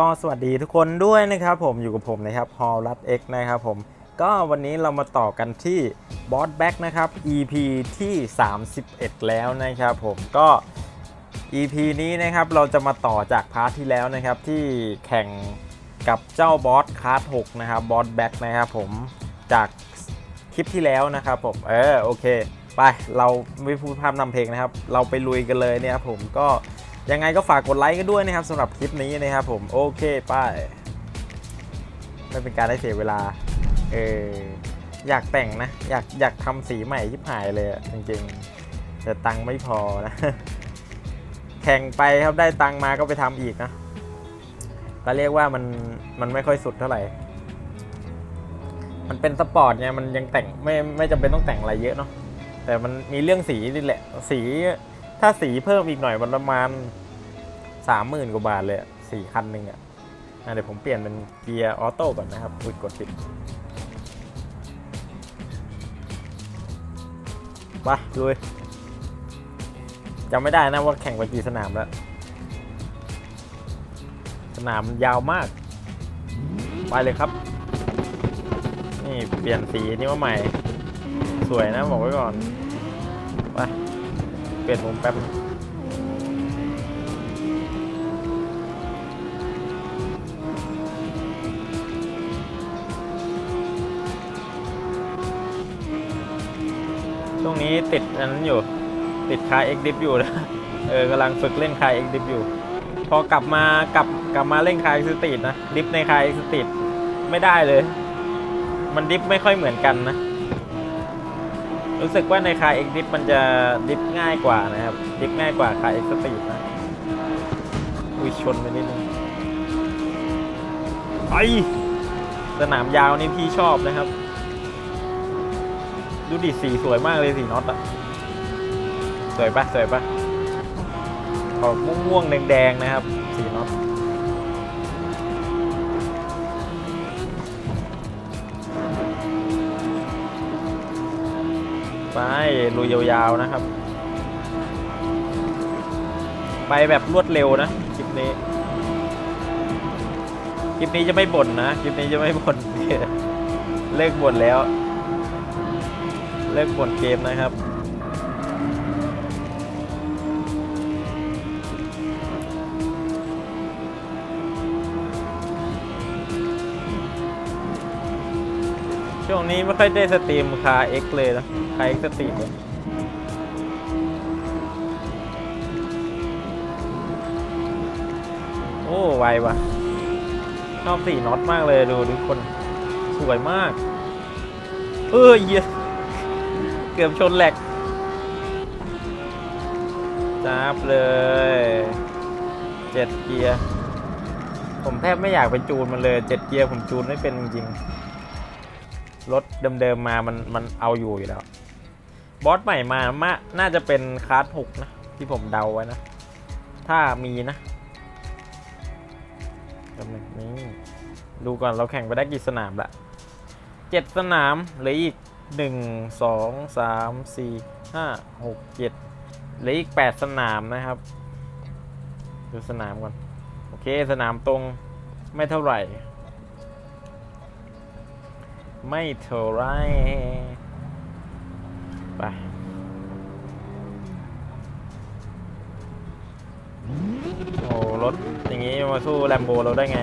ก็สวัสดีทุกคนด้วยนะครับผมอยู่กับผมนะครับฮอลลัดเอ็กนะครับผมก็วันนี้เรามาต่อกันที่บอสแบ็กนะครับ EP ที่ 31 แล้วนะครับผมก็ EP นี้นะครับเราจะมาต่อจากพาร์ทที่แล้วนะครับที่แข่งกับเจ้าบอสคาร์ด6นะครับบอสแบ็กนะครับผมจากคลิปที่แล้วนะครับผมเออโอเค ไปเราไม่พูดภาพนำเพลงนะครับ เราไปลุยกันเลยเนี่ยครับผมก็ ยังไงก็ฝากกดไลค์กันด้วยนะครับสำหรับคลิปนี้นะครับผมโอเคไปไม่เป็นการได้เสียเวลาเอออยากแต่งนะ อยากอยากทำสีใหม่ชิบหายเลยจริงๆ แต่ตังค์ไม่พอนะ แข่งไปครับได้ตังค์มาก็ไปทำอีกนะก็เรียกว่ามันมันไม่ค่อยสุดเท่าไหร่ มันเป็นสปอร์ตไงมันยังแต่งไม่ไม่จำเป็นต้องแต่งอะไรเยอะเนาะแต่มันมีเรื่องสีนี่แหละ สีถ้าสีเพิ่มอีกหน่อยมันประมาณ สามหมื่นกว่าบาทเลยสี่คันหนึ่งอะเดี๋ยวผมเปลี่ยนเป็นเกียร์ออโต้ก่อนนะครับอุ้ยกดผิดไปลุยจำไม่ได้นะว่าแข่งไปกี่สนามแล้ว สนามยาวมาก ไปเลยครับ นี่เปลี่ยนสีนี่มาใหม่ สวยนะบอกไว้ก่อน ไป เปลี่ยนมุมแป๊บ ช่วงนี้ติดอันนั้นอยู่ ติดคายเอ็กดิฟอยู่นะ เออกำลังฝึกเล่นคายเอ็กดิฟอยู่ พอกลับมากลับกลับมาเล่นคาเอ็กสตีดนะ ดิฟในคาเอ็กสตีดไม่ได้เลย มันดิฟไม่ค่อยเหมือนกันนะ รู้สึกว่าในคายเอ็กดิฟมันจะดิฟง่ายกว่านะครับ ดิฟง่ายกว่าคาเอ็กสตีดนะ อุ้ยชนไปนิดนึงไอสนามยาวนี่พี่ชอบนะครับ ดูดิสีสวยมากเลยสีน็อตอะสวยปะสวยปะออกม่วงๆแดงๆนะครับ สีน็อตไปลุยยาวๆนะครับ ไปแบบรวดเร็วนะคลิปนี้ คลิปนี้จะไม่บ่นนะ คลิปนี้จะไม่บ่นเลิกบ่นแล้ว เลิกบ่นเกมนะครับช่วงนี้ไม่ค่อยได้สตรีมคาเอ็กเลยนะคาเอ็กสตรีมโอ้ไวว่ะ ชอบสีน็อตมากเลยดูทุกคน สวยมาก เออเหี้ย เกือบชนแหลกจับเลยเจ็ดเกียร์ ผมแทบไม่อยากไปจูนมันเลยเจ็ดเกียร์ผมจูนไม่เป็นจริงๆ รถเดิมๆมามันมันเอาอยู่อยู่แล้ว บอสใหม่มามาน่าจะเป็นคลาสหกนะ ที่ผมเดาไว้นะ ถ้ามีนะแป๊บนึงนี่ดูก่อนเราแข่งไปได้กี่สนามละเจ็ดสนามเหลืออีก หนึ่งสองสามสี่ห้าหกเจ็ดเหลืออีกแปดสนามนะครับ ดูสนามก่อน โอเคสนามตรงไม่เท่าไหร่ ไม่เท่าไรไปโอ้รถอย่างงี้มาสู้แลมโบเราได้ไง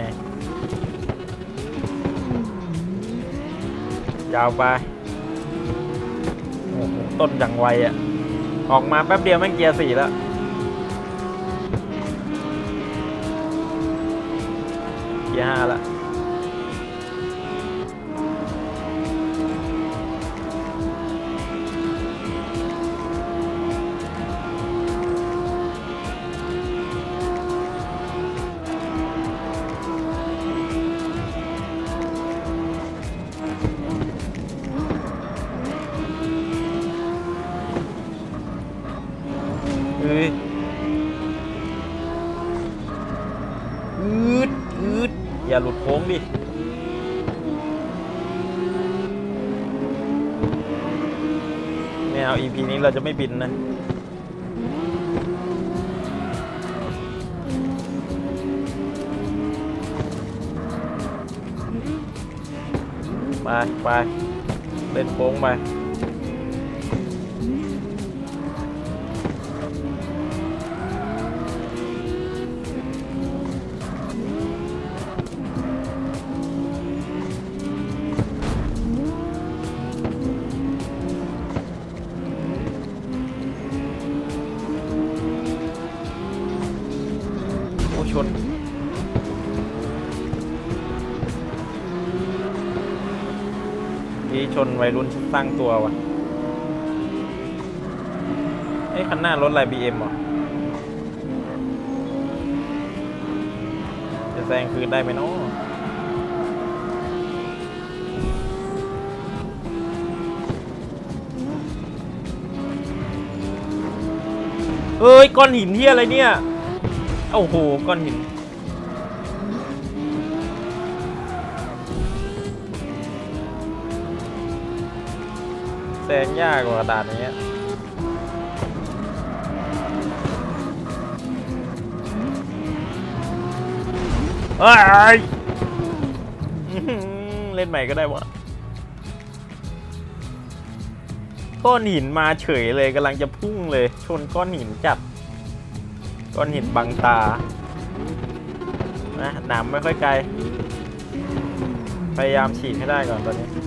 ยาวไป ต้นอย่างไวอะ่ะ ออกมาแป๊บเดียวแม่งเกียร์สี่แล้วเกียร์ห้าละ ฮ้ยอืดอืดอย่าหลุดโค้งดิไม่เอา EP นี้เราจะไม่บินนะไปไปเล่นโค้งไป นี่ชนวัยรุ่นสร้างตัววะไอ้ยคันหน้ารถอะไร BM เหรอ จะแซงคืนได้ไหมเนาะเอ้ย ก้อนหินที่อะไรเนี่ย โอ้โห ก้อนหิน แซงยากกว่ากระดาษนี้ยเอ้ยอื้อหือเล่นใหม่ก็ได้วะก้อนหินมาเฉยเลยกำลังจะพุ่งเลย ชนก้อนหินจับก้อนหินบังตา นะหนามไม่ค่อยไกล พยายามฉีกให้ได้ก่อนตอนนี้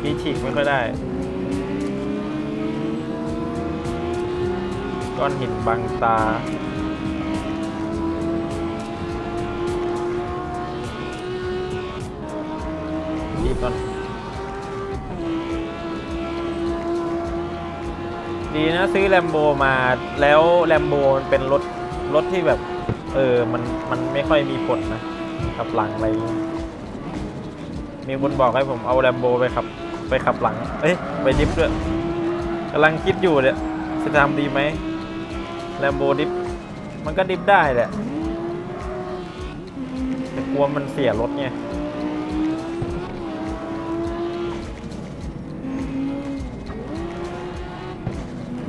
พี่ฉีกไม่ค่อยได้ ก้อนหินบังตา ดีก่อน ดีนะซื้อแลมโบมาแล้วแลมโบมันเป็นรถ รถที่แบบ เออ มัน มันไม่ค่อยมีผลนะขับหลังอะไรอย่างเงี้ยมีคนบอกให้ผมเอาแลมโบไปขับ ไปขับหลัง เอ้ย ไปดิฟด้วยกำลังคิดอยู่เนี่ยจะทำดีไหมแลมโบดิฟ มันก็ดิฟได้แหละ แต่กลัวมันเสียรถไง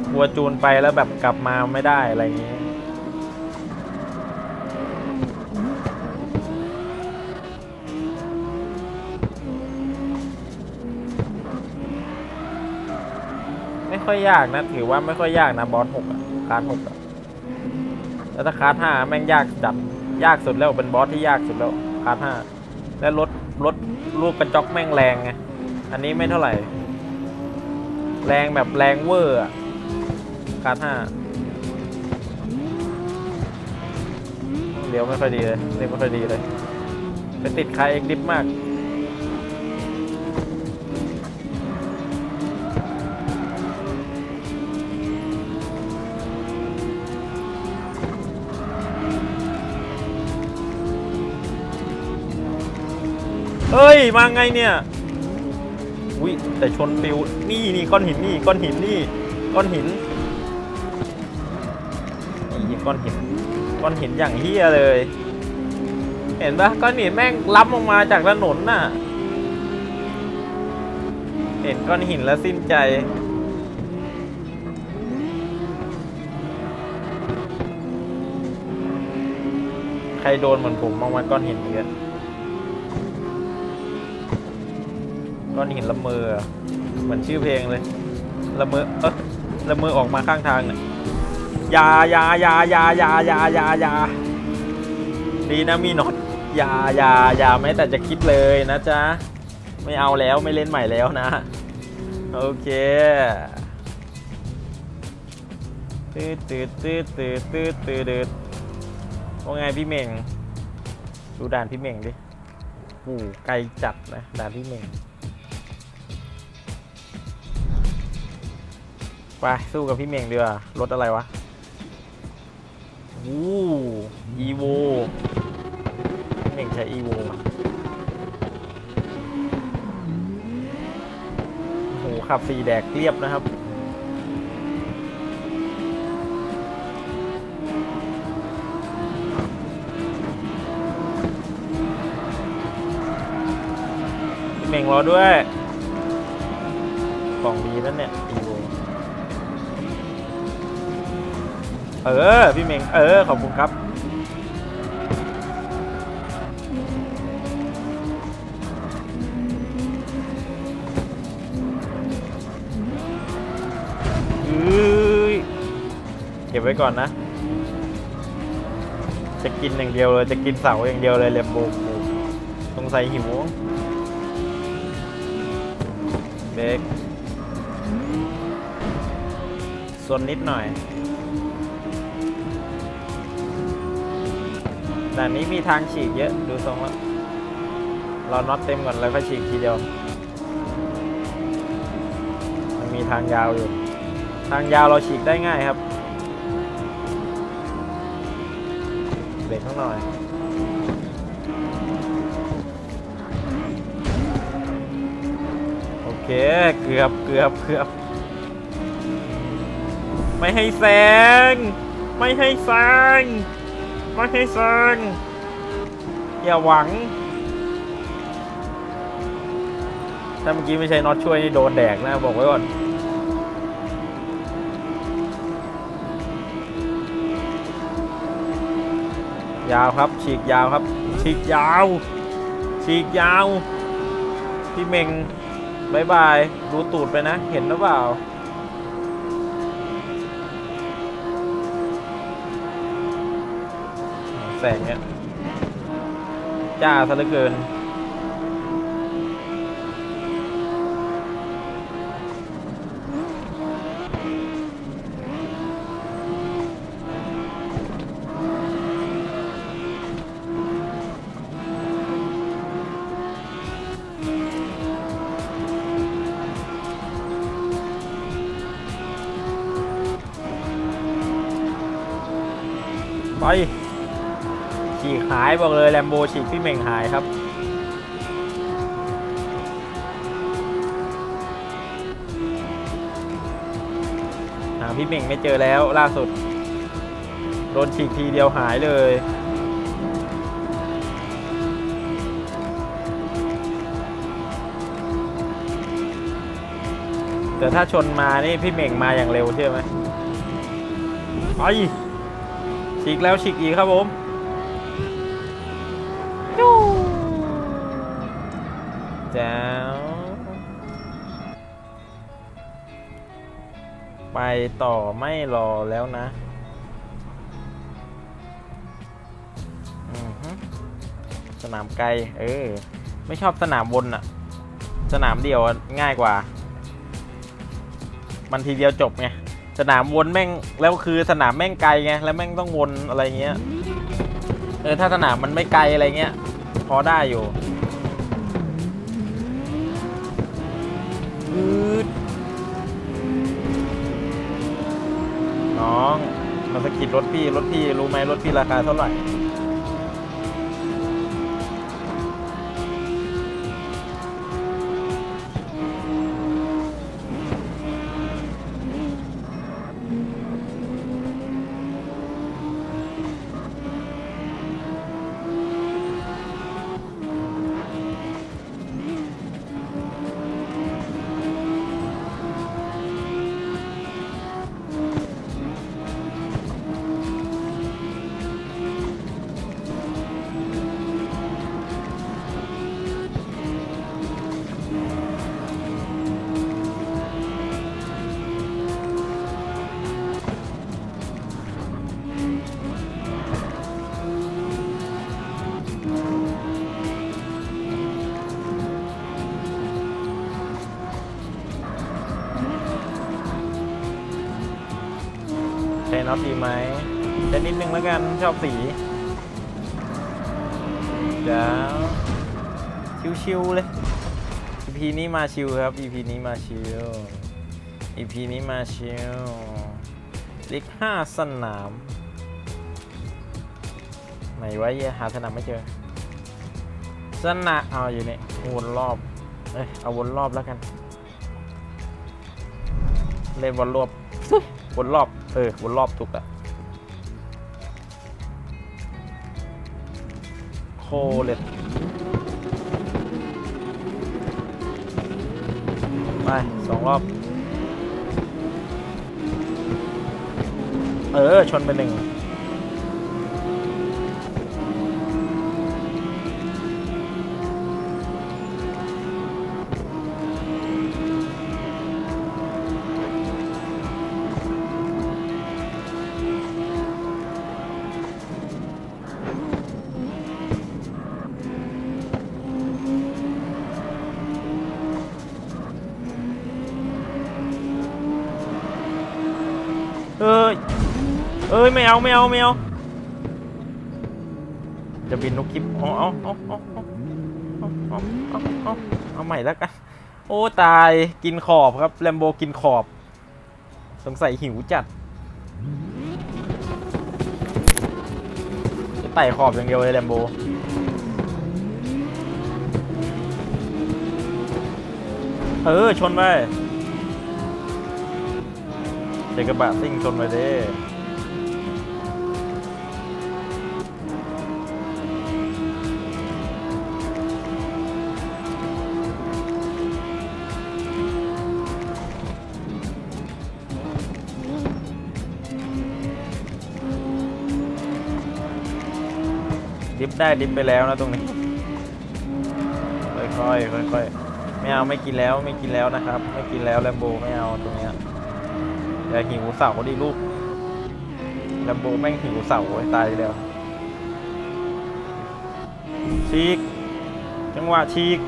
กลัวจูนไปแล้วแบบกลับมาไม่ได้อะไรอย่างงี้ ค่อยยากนะ ถือว่าไม่ค่อยยากนะบอสหกอะคาร์ดหกอะแล้วถ้าคาร์ดห้าแม่งยากจัดยากสุดแล้วเป็นบอสที่ยากสุดแล้วคาร์ดห้าและรถรถลูกกระจอกแม่งแรงไงอันนี้ไม่เท่าไหร่ แรงแบบแรงเวอร์อะคาร์ดห้าเลี้ยวไม่ค่อยดีเลยเลี้ยวไม่ค่อยดีเลยไปติดคาเอ็กดิฟมาก เฮ้ย มาไงเนี่ยอุ้ยแต่ชนปิวนี่นี่ก้อนหินนี่ก้อนหินนี่ก้อนหินนี่ก้อนหินก้อนหินอย่างเฮียเลย เห็นปะก้อนหินแม่งล้ำออกมาจากถนนน่ะ เห็นก้อนหินแล้วสิ้นใจใครโดนเหมือนผมมองวันก้อนหินเยอะ ก้อนหินละเมอเหมือนชื่อเพลงเลยละเมอเออละเมอออกมาข้างทางเนี่ยยายายายายายายายาดีนะมีน็อตยายายาแม้แต่จะคิดเลยนะจ๊ะ ไม่เอาแล้วไม่เล่นใหม่แล้วนะ โอเคตืดตืดตืดตืดตืดตืดตืดว่าไงพี่เม่ง ดูด่านพี่เม่งดิโอ้ไกลจัดนะด่านพี่เม่ง ไปสู้กับพี่เมงดีกว่ารถอะไรวะวู้อีโวพี่เมงใช้อีโวโอ้โหขับสีแดกเรียบนะครับพี่เมงรอด้วย ของดีนั่นเนี่ย เออ พี่เมง เออ ขอบคุณครับ เก็บไว้ก่อนนะ จะกินอย่างเดียวเลย จะกินเสาอย่างเดียวเลยเล็บโบกสงสัยหิวเบรกส่วนนิดหน่อย แต่นี้มีทางฉีกเยอะดูทรงแล้วเราน็อตเต็มก่อนแล้วก็ฉีกทีเดียว มันมีทางยาวอยู่ ทางยาวเราฉีกได้ง่ายครับเบรกข้างหน่อยโอเคเกือบเกือบเกือบไม่ให้แซง ไม่ให้แซง ไม่ให้แซงอย่าหวัง ถ้าเมื่อกี้ไม่ใช่น็อตช่วยนี่โดนแดกนะบอกไว้ก่อนยาวครับ ฉีกยาวครับ ฉีกยาว ฉีกยาว พี่เมงบายบายดูตูดไปนะ เห็นหรือเปล่า แสงเนี่ยจ้าซะเหลือเกิน บอกเลยแลมโบฉีกพี่เม่งหายครับ หาพี่เม่งไม่เจอแล้วล่าสุด โดนฉีกทีเดียวหายเลยแต่ถ้าชนมานี่พี่เม่งมาอย่างเร็วใช่ไหมไปฉีกแล้วฉีกอีกครับผม ต่อไม่รอแล้วนะสนามไกล เออ ไม่ชอบสนามวนอะสนามเดียวง่ายกว่า มันทีเดียวจบไง สนามวนแม่ง แล้วคือสนามแม่งไกลไง แล้วแม่งต้องวนอะไรเงี้ย เออ ถ้าสนามมันไม่ไกลอะไรเงี้ย พอได้อยู่ น้อง มาสะกิดรถพี่ รถพี่รู้ไหมรถพี่ราคาเท่าไหร่ อตดีไหมใช้นิดนึงแล้วกันชอบสีเดี๋ยวชิวๆเลย EP นี้มาชิวครับ EP นี้มาชิว EP นี้มาชิวลิกห้าสนาม ไหนวะเหี้ยหาสนามไม่เจอ สนามเอาอยู่เนี่ยวนรอบเอ้ยเอาวนรอบแล้วกัน เล่นวนรอบวนรอบ เออวนรอบถูกอะโคเลตไปสองรอบ เออ ชนไปหนึ่ง ยไม่เอาไม่เอาไม่เอาจะบินนกคลิปเอาเอาเอาเอาเอาเอาเอาเอาเอาเอาใหม่แล้วกัน โอ้ตายกินขอบครับแลมโบกินขอบ สงสัยหิวจัดจะไต่ขอบอย่างเดียวเลยแลมโบเออ ชนไปเจอกระบะซิ่งชนไปเด้ ได้ดิบไปแล้วนะตรงนี้ ค่อยๆค่อยๆไม่เอาไม่กินแล้วไม่กินแล้วนะครับ ไม่กินแล้วแลมโบไม่เอาตรงเนี้ยอย่าหิวเสาดิลูกแลมโบแม่งหิวเสาตายแล้วชีกจังหวะชีก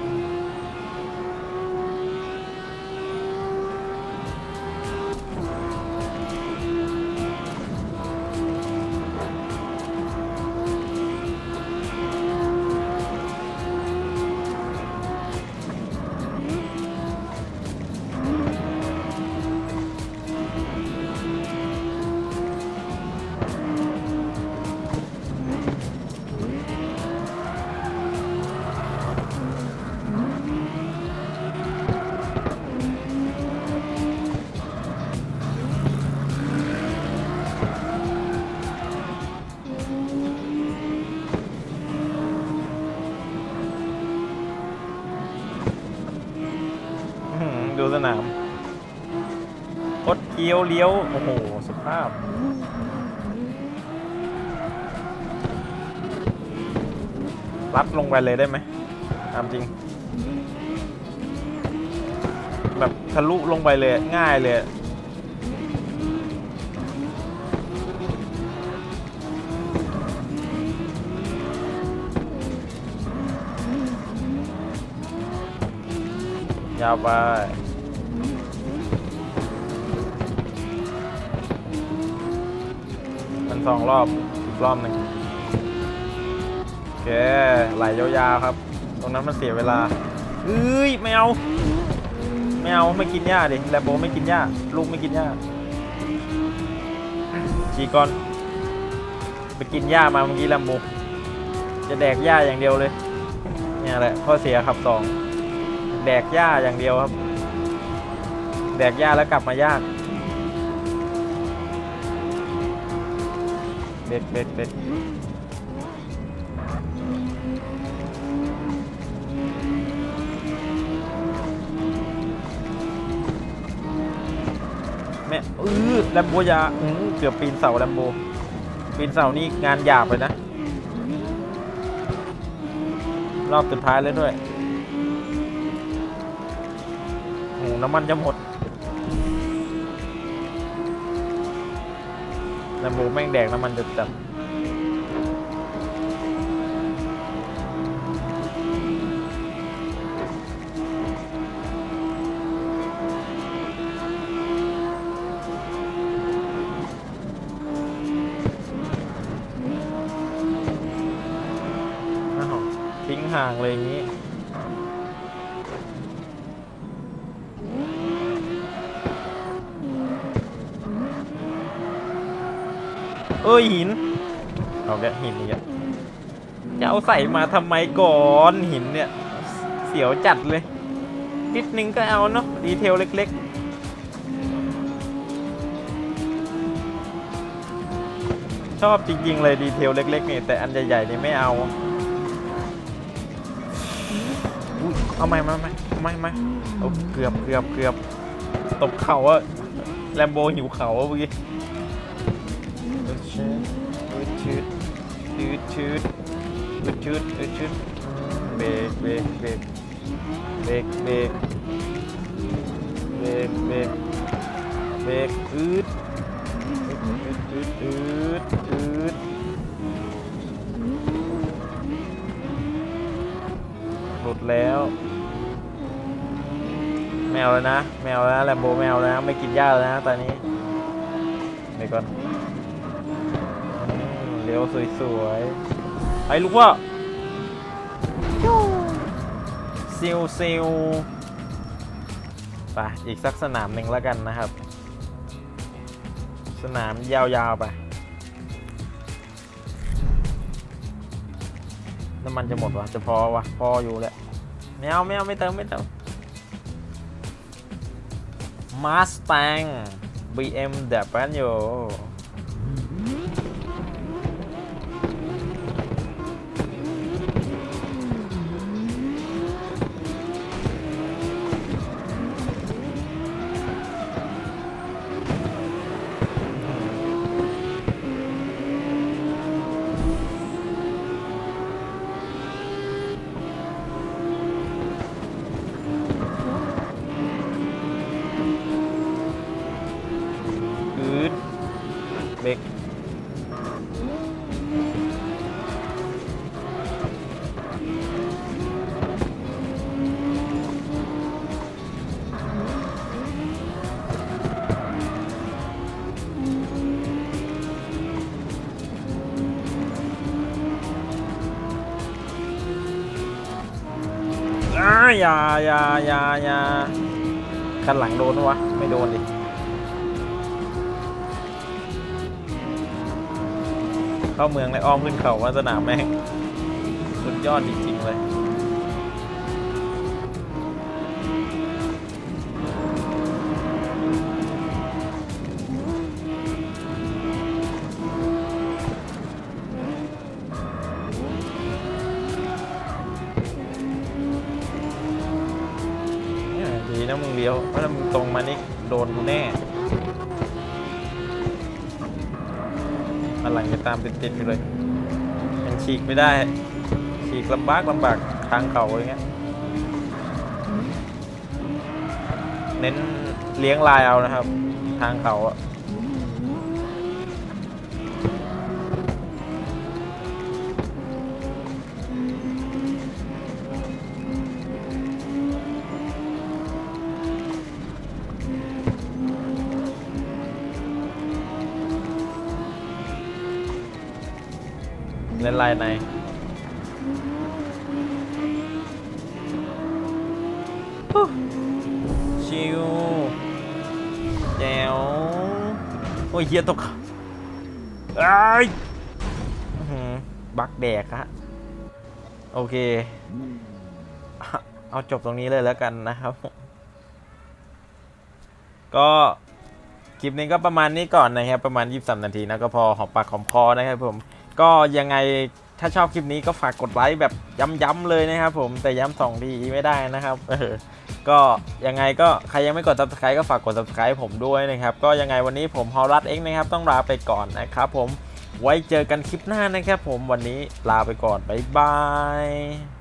ดูสนามคดเคี้ยวเลี้ยว โอ้โห สุภาพ รัดลงไปเลยได้ไหมตามจริง แบบทะลุลงไปเลยง่ายเลยยาวไป สองรอบอีกรอบหนึ่งโอเคไหลยาวๆครับ ตรงนั้นมันเสียเวลาเอ้ยไม่เอาไม่เอาไม่กินหญ้าดิแลมโบไม่กินหญ้าลูกไม่กินหญ้าจีก่อนไปกินหญ้ามาเมื่อกี้แลมโบจะแดกหญ้าอย่างเดียวเลยเนี่ยแหละข้อเสียขับสองแดกหญ้าอย่างเดียวครับ แดกหญ้าแล้วกลับมายาก บ็ดเบ็ดเบ็ดแม่เออแลมโบยาอือเกือบปีนเสาแลมโบ ปีนเสานี่งานหยาบเลยนะ รอบสุดท้ายเลยด้วยโอ้น้ำมันจะหมด แลมโบแม่งแดกน้ำมันจะจัด อ้ยหิน เอาแกหินอีกอะจะเอาใส่มาทำไมก่อนหินเนี่ย เสียวจัดเลยนิดนึงก็เอาเนาะดีเทลเล็กๆ ชอบจริงๆเลยดีเทลเล็กๆนี่แต่อันใหญ่ๆนี่ไม่เอาเอาไม่ไม่ไม่ไม่ไม่เกือบเกือบเกือบตบเข่าอะแลมโบหิวเข่าอะเมื่อกี้ อืดชืดอืดชืดชืดเบรกเบรกเบรกเบรกเบรกเบรกเบรกเบรกอืดอืดอืดอืดอืดหลุดแล้วแมวแล้วนะแมวแล้วแลมโบแมวแล้วไม่กินหญ้าแล้วนะตอนนี้เดี๋ยวก่อน เร็วสวยๆไปลูกว่าซิลซิลไปอีกสักสนามหนึ่งแล้วกันนะครับ สนามยาวๆไปน้ำมันจะหมดวะจะพอวะพออยู่แหละไม่เอาไม่เอาไม่เติมไม่เติม Mustang BMW ยา ยา ยา ยา คันหลังโดนปะวะ ไม่โดนดิ เข้าเมืองเลยอ้อมขึ้นเขาว่าสนามแม่ง สุดยอดจริง ๆ เลย ติดๆอยู่เลยยังฉีกไม่ได้ ฉีกลำบากลำบากทางเขาอย่างเงี้ยเน้นเลี้ยงลายเอานะครับ ทางเขาอะ ในฮู้ชิวแจ๋วโอ้ยเฮียตกไอ้ายอื้อหือบักแดกฮะโอเค เอาจบตรงนี้เลยแล้วกันนะครับ ก็คลิปนี้ก็ประมาณนี้ก่อนนะครับ ประมาณ 23 นาทีนะก็พอหอมปากหอมคอนะครับผม ก็ยังไง ถ้าชอบคลิปนี้ก็ฝากกดไลค์แบบย้ำๆเลยนะครับผมแต่ย้ำสองทีไม่ได้นะครับเออก็ยังไงก็ใครยังไม่กด subscribe ก็ฝากกด subscribe ผมด้วยนะครับ ก็ยังไงวันนี้ผมฮอลลัดเองนะครับ ต้องลาไปก่อนนะครับผมไว้เจอกันคลิปหน้านะครับผมวันนี้ลาไปก่อน บ๊ายบาย